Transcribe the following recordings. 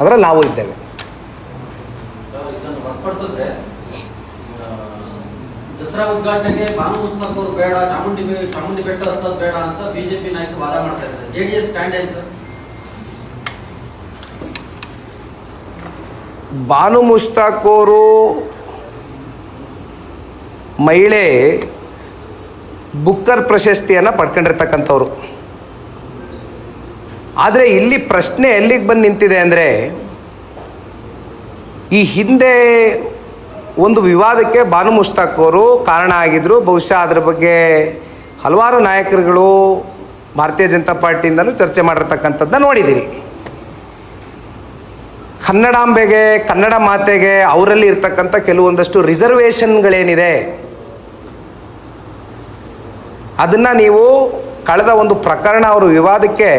ಅದರಲ್ಲಿ ನಾವು ಇದ್ದೇವೆ. ದಸರಾ ಉದ್ಘಾಟನೆಗೆ ಬೇಡ ಚಾಮುಂಡಿ ಬೆ- ಚಾಮುಂಡಿ ಬೆಟ್ಟ ಹತ್ತೋದು ಬೇಡ ಅಂತ ಬಿಜೆಪಿ ನಾಯಕರು ವಾದ ಮಾಡ್ತಾ ಇದ್ದಾರೆ. ಜೆಡಿಎಸ್ ಸ್ಟ್ಯಾಂಡ್ ಏನು ಸರ್? ಬಾನು ಮುಸ್ತಾಕೋರು ಅವರು ಮಹಿಳೆ ಬುಕ್ಕರ್ ಪ್ರಶಸ್ತಿಯನ್ನು ಪಡ್ಕೊಂಡಿರ್ತಕ್ಕಂಥವ್ರು. ಆದರೆ ಇಲ್ಲಿ ಪ್ರಶ್ನೆ ಎಲ್ಲಿಗೆ ಬಂದು ನಿಂತಿದೆ ಅಂದರೆ ಈ ಹಿಂದೆ ಒಂದು ವಿವಾದಕ್ಕೆ ಬಾನು ಮುಷ್ತಾಕ್ ಅವರು ಕಾರಣ ಆಗಿದ್ರು. ಬಹುಶಃ ಅದರ ಬಗ್ಗೆ ಹಲವಾರು ನಾಯಕರುಗಳು ಭಾರತೀಯ ಜನತಾ ಪಾರ್ಟಿಯಿಂದಲೂ ಚರ್ಚೆ ಮಾಡಿರ್ತಕ್ಕಂಥದ್ದನ್ನ ನೋಡಿದ್ದೀರಿ ಕನ್ನಡಾಂಬೆಗೆ, ಕನ್ನಡ ಮಾತೆಗೆ ಅವರಲ್ಲಿ ಇರ್ತಕ್ಕಂಥ ಕೆಲವೊಂದಷ್ಟು ರಿಸರ್ವೇಷನ್ಗಳೇನಿದೆ, ಅದನ್ನು ನೀವು ಕಳೆದ ಒಂದು ಪ್ರಕರಣ ಅವರು ವಿವಾದಕ್ಕೆ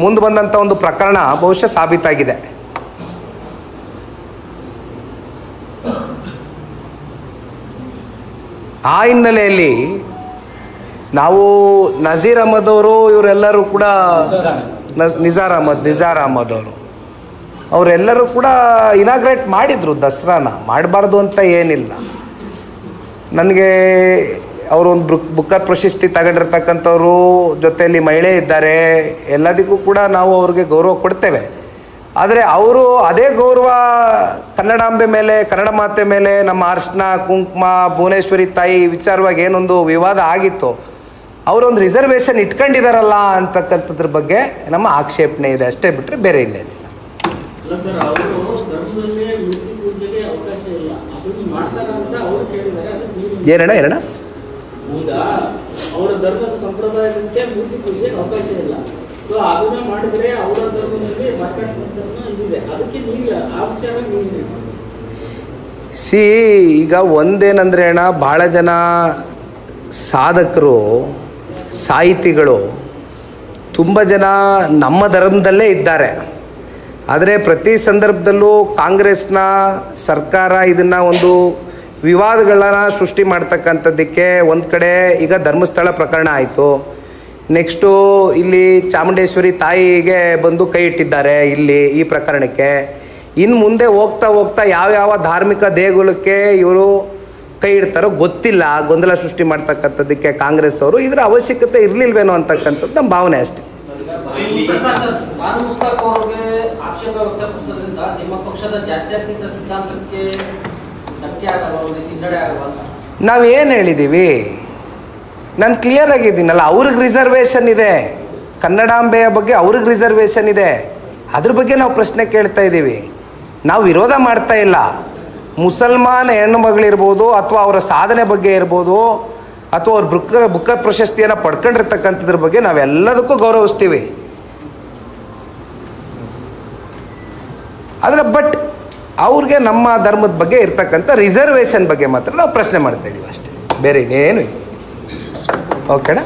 ಮುಂದೆ ಬಂದಂಥ ಒಂದು ಪ್ರಕರಣ ಬಹುಶಃ ಸಾಬೀತಾಗಿದೆ. ಆ ಹಿನ್ನೆಲೆಯಲ್ಲಿ ನಾವು ನಜೀರ್ ಅಹಮದ್ ಅವರು ಇವರೆಲ್ಲರೂ ಕೂಡ ನಜ್- ನಿಜಾರ್ ಅಹಮದ್ ನಿಜಾರ್ ಅಹಮದ್ ಅವರು ಅವರೆಲ್ಲರೂ ಕೂಡ ಇನಾಗ್ರೇಟ್ ಮಾಡಿದರು ದಸರಾನ. ಮಾಡಬಾರ್ದು ಅಂತ ಏನಿಲ್ಲ. ನನಗೆ ಅವರು ಒಂದು ಬುಕ್ ಬುಕ್ಕರ್ ಪ್ರಶಸ್ತಿ ತಗೊಂಡಿರ್ತಕ್ಕಂಥವ್ರು ಜೊತೆಯಲ್ಲಿ ಮಹಿಳೆ ಇದ್ದಾರೆ ಎಲ್ಲದಕ್ಕೂ ಕೂಡ ನಾವು ಅವ್ರಿಗೆ ಗೌರವ ಕೊಡ್ತೇವೆ. ಆದರೆ ಅವರು ಅದೇ ಗೌರವ ಕನ್ನಡಾಂಬೆ ಮೇಲೆ ಕನ್ನಡ ಮಾತೆ ಮೇಲೆ ನಮ್ಮ ಅರ್ಶನ ಕುಂಕುಮ ಭುವನೇಶ್ವರಿ ತಾಯಿ ವಿಚಾರವಾಗಿ ಏನೊಂದು ವಿವಾದ ಆಗಿತ್ತು. ಅವರೊಂದು ರಿಸರ್ವೇಷನ್ ಇಟ್ಕೊಂಡಿದಾರಲ್ಲ ಅಂತಕ್ಕಂಥದ್ರ ಬಗ್ಗೆ ನಮ್ಮ ಆಕ್ಷೇಪಣೆ ಇದೆ. ಅಷ್ಟೇ ಬಿಟ್ಟರೆ ಬೇರೆ ಇಲ್ಲ ಏನಣ್ಣ ಏನಣ್ಣ? ಈಗ ಅವರ ಧರ್ಮದ ಸಂಪ್ರದಾಯದಂತೆ ಮೂರ್ತಿ ಪೂಜೆಗೆ ಅವಕಾಶ ಇಲ್ಲ. ಸೊ ಅದನ್ನ ಮಾಡಿದ್ರೆ ಅವರ ಧರ್ಮದಲ್ಲಿ ಬರ್ಕಟ್ಟಂತ ಇದಿದೆ ಅದಕ್ಕೆ ನೀವು ಆ ವಿಚಾರ ನೀವು? ಸಿ, ಈಗ ಒಂದೇನಂದ್ರೆ ಅಣ್ಣ ಭಾಳ ಜನ ಸಾಧಕರು, ಸಾಹಿತಿಗಳು, ತುಂಬ ಜನ ನಮ್ಮ ಧರ್ಮದಲ್ಲೇ ಇದ್ದಾರೆ. ಆದರೆ ಪ್ರತಿ ಸಂದರ್ಭದಲ್ಲೂ ಕಾಂಗ್ರೆಸ್ನ ಸರ್ಕಾರ ಇದನ್ನು ಒಂದು ವಿವಾದಗಳನ್ನ ಸೃಷ್ಟಿ ಮಾಡ್ತಕ್ಕಂಥದ್ದಕ್ಕೆ ಒಂದು ಕಡೆ ಈಗ ಧರ್ಮಸ್ಥಳ ಪ್ರಕರಣ ಆಯಿತು. ನೆಕ್ಸ್ಟು ಇಲ್ಲಿ ಚಾಮುಂಡೇಶ್ವರಿ ತಾಯಿಗೆ ಬಂದು ಕೈ ಇಟ್ಟಿದ್ದಾರೆ ಇಲ್ಲಿ ಈ ಪ್ರಕರಣಕ್ಕೆ. ಇನ್ನು ಮುಂದೆ ಹೋಗ್ತಾ ಹೋಗ್ತಾ ಯಾವ್ಯಾವ ಧಾರ್ಮಿಕ ದೇಗುಲಕ್ಕೆ ಇವರು ಕೈ ಇಡ್ತಾರೋ ಗೊತ್ತಿಲ್ಲ. ಗೊಂದಲ ಸೃಷ್ಟಿ ಮಾಡ್ತಕ್ಕಂಥದ್ದಕ್ಕೆ ಕಾಂಗ್ರೆಸ್ ಅವರು. ಇದರ ಅವಶ್ಯಕತೆ ಇರಲಿಲ್ವೇನೋ ಅಂತಕ್ಕಂಥದ್ದು ನಮ್ಮ ಭಾವನೆ ಅಷ್ಟೇ. ಭಾನು ಏನು ಹೇಳಿದ್ದೀವಿ ನಾನು ಕ್ಲಿಯರ್ ಆಗಿದ್ದೀನಲ್ಲ, ಅವ್ರಿಗೆ ರಿಸರ್ವೇಷನ್ ಇದೆ. ಕನ್ನಡಾಂಬೆಯ ಬಗ್ಗೆ ಅವ್ರಿಗೆ ರಿಸರ್ವೇಷನ್ ಇದೆ. ಅದ್ರ ಬಗ್ಗೆ ನಾವು ಪ್ರಶ್ನೆ ಕೇಳ್ತಾ ಇದ್ದೀವಿ. ನಾವು ವಿರೋಧ ಮಾಡ್ತಾ ಇಲ್ಲ. ಮುಸಲ್ಮಾನ್ ಹೆಣ್ಣು ಮಗಳಿರ್ಬೋದು ಅಥವಾ ಅವರ ಸಾಧನೆ ಬಗ್ಗೆ ಇರ್ಬೋದು, ಅಥವಾ ಅವ್ರ ಬುಕ್ಕ ಬುಕ್ಕರ್ ಪ್ರಶಸ್ತಿಯನ್ನು ಪಡ್ಕೊಂಡಿರ್ತಕ್ಕಂಥದ್ರ ಬಗ್ಗೆ ನಾವೆಲ್ಲದಕ್ಕೂ ಗೌರವಿಸ್ತೀವಿ. ಆದರೆ ಬಟ್ ಅವ್ರಿಗೆ ನಮ್ಮ ಧರ್ಮದ ಬಗ್ಗೆ ಇರ್ತಕ್ಕಂಥ ರಿಸರ್ವೇಶನ್ ಬಗ್ಗೆ ಮಾತ್ರ ನಾವು ಪ್ರಶ್ನೆ ಮಾಡ್ತಾ ಇದ್ದೀವಿ ಅಷ್ಟೇ. ಬೇರೆ ಇನ್ನೇನು ಇಲ್ಲ. ಓಕೆನಾ